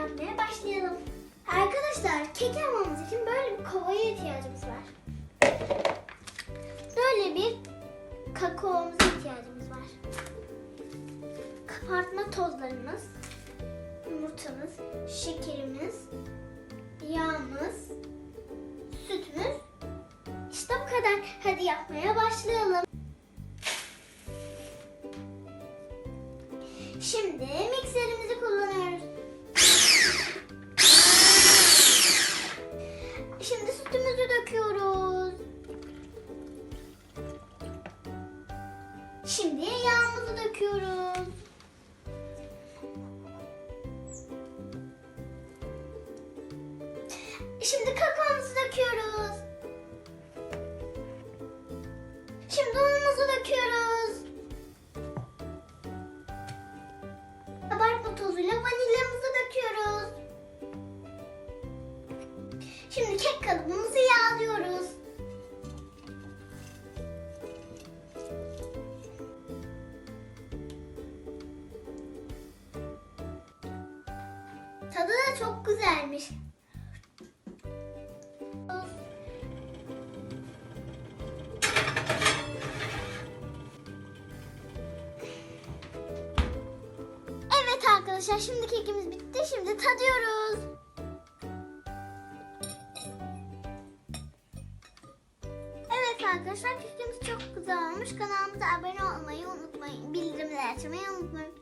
yapmaya başlayalım. Arkadaşlar kek yapmamız için böyle bir kovaya ihtiyacımız var. Böyle bir kakaomuza ihtiyacımız var. Kapartma tozlarımız, yumurtamız, şekerimiz, yağımız, sütümüz. İşte bu kadar. Hadi yapmaya başlayalım. Şimdi mikserimizi kullanıyoruz. Şimdi yağımızı döküyoruz. Şimdi kakaomuzu döküyoruz. Şimdi unumuzu döküyoruz. Kabartma tozuyla vanilyamızı döküyoruz. Şimdi kek kalıbımızı yağlıyoruz. Tadı da çok güzelmiş. Evet arkadaşlar şimdi kekimiz bitti. Şimdi tadıyoruz. Evet arkadaşlar kekimiz çok güzel olmuş. Kanalımıza abone olmayı unutmayın. Bildirimleri açmayı unutmayın.